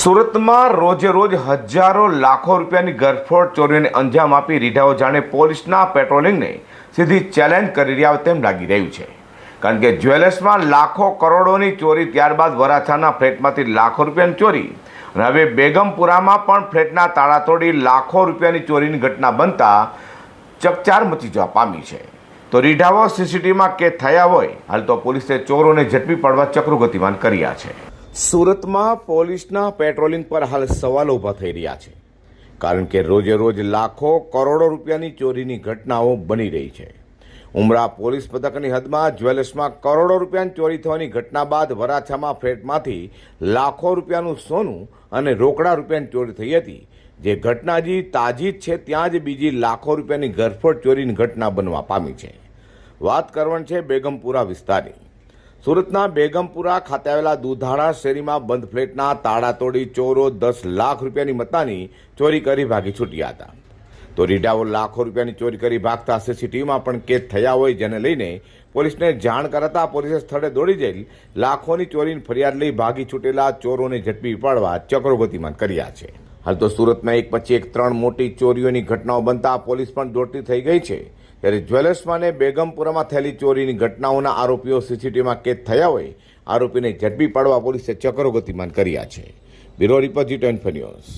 સુરતમાં રોજે રોજ હજારો લાખો રૂપિયાની ગરફોડ ચોરીને અંજામ આપી રીઢાઓ જાણે પોલીસના પેટ્રોલિંગને સીધી ચેલેન્જ કરી રહ્યા હોય તેમ લાગી રહ્યું છે. કારણ કે જ્વેલર્સમાં લાખો કરોડોની ચોરી ત્યારબાદ વરાછાના ફ્લેટમાંથી લાખો રૂપિયાની ચોરી અને હવે બેગમપુરામાં પણ ફ્લેટના તાળા તોડી લાખો રૂપિયાની ચોરીની ઘટના બનતા ચકચાર મચી જવા પામી છે. તો રીઢાઓ સીસીટીવીમાં કે થયા હોય, હાલ તો પોલીસે ચોરોને ઝડપી પડવા ચક્રો ગતિમાન કર્યા છે. સુરતમાં પોલીસના પેટ્રોલિંગ પર હાલ સવાલો ઊભા થઈ રહ્યા છે. કારણ કે રોજે રોજ લાખો, કરોડો રૂપિયાની ચોરીની ઘટનાઓ બની રહી છે. ઉમરા પોલીસ પથકની હદમાં જ્વેલર્સમાં કરોડો રૂપિયાની ચોરી થવાની ઘટના બાદ વરાછામાં ફ્લેટમાંથી લાખો રૂપિયાનું સોનું અને રોકડા રૂપિયાની ચોરી થઈ હતી. જે ઘટના હજી તાજી જ છે, ત્યાં જ બીજી લાખો રૂપિયાની ગરફોડ ચોરીની ઘટના બનવા પામી છે. વાત કરવાની છે બેગમપુરા વિસ્તારની. સુરતના બેગમપુરા ખાતે આવેલા દુધાણા શેરીમાં બંધ ફ્લેટના તાળા તોડી ચોરો દસ લાખ રૂપિયાની મત્તાની ચોરી કરી ભાગી છૂટ્યા હતા. તો રીડાઓ લાખો રૂપિયાની ચોરી કરી ભાગતા સીસીટીવીમાં પણ કેદ થયા હોય જેને લઈને પોલીસને જાણ કરાતા પોલીસે સ્થળે દોડી જઈ લાખોની ચોરીની ફરિયાદ લઈ ભાગી છૂટેલા ચોરોને ઝડપી પાડવા ચક્રો ગતિમાન કર્યા છે. હાલ તો સુરતમાં એક પછી એક ત્રણ મોટી ચોરીઓની ઘટનાઓ બનતા પોલીસ પણ દોડતી થઈ ગઈ છે. ત્યારે જ્વેલર્સમાં ને બેગમપુરામાં થયેલી ચોરીની ઘટનાઓના આરોપીઓ સીસીટીવીમાં કેદ થયા હોય, આરોપીને ઝડપી પાડવા પોલીસે ચક્રો ગતિમાન કર્યા છે. Bureau report G twenty news.